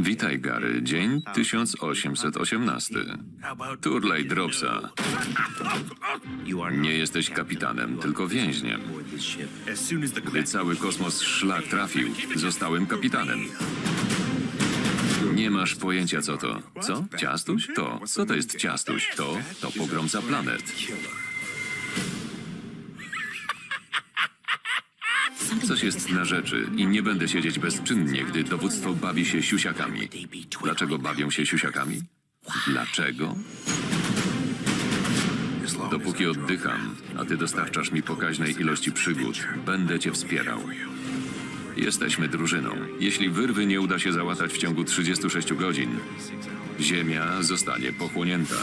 Witaj, Gary. Dzień 1818. Turlej Dropsa. Nie jesteś kapitanem, tylko więźniem. Gdy cały kosmos szlak trafił, zostałem kapitanem. Nie masz pojęcia, co to. Co? Ciastuś? To. Co to jest ciastuś? To, to pogromca planet. Coś jest na rzeczy i nie będę siedzieć bezczynnie, gdy dowództwo bawi się siusiakami. Dlaczego bawią się siusiakami? Dlaczego? Dopóki oddycham, a ty dostarczasz mi pokaźnej ilości przygód, będę cię wspierał. Jesteśmy drużyną. Jeśli wyrwy nie uda się załatać w ciągu 36 godzin, Ziemia zostanie pochłonięta.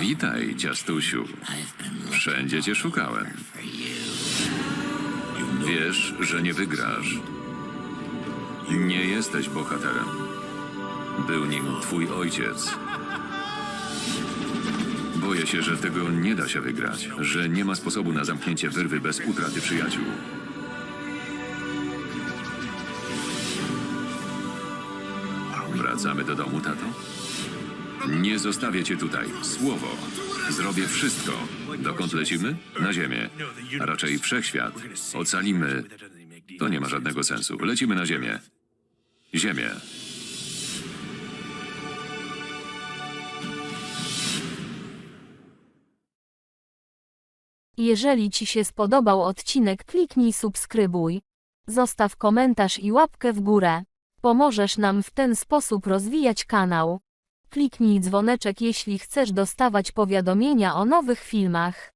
Witaj, ciastusiu. Wszędzie cię szukałem. Wiesz, że nie wygrasz. Nie jesteś bohaterem. Był nim twój ojciec. Boję się, że tego nie da się wygrać, że nie ma sposobu na zamknięcie wyrwy bez utraty przyjaciół. Wracamy do domu, tato? Nie zostawię cię tutaj. Słowo. Zrobię wszystko. Dokąd lecimy? Na Ziemię. A raczej wszechświat. Ocalimy. To nie ma żadnego sensu. Lecimy na Ziemię. Ziemię. Jeżeli Ci się spodobał odcinek, kliknij subskrybuj. Zostaw komentarz i łapkę w górę. Pomożesz nam w ten sposób rozwijać kanał. Kliknij dzwoneczek, jeśli chcesz dostawać powiadomienia o nowych filmach.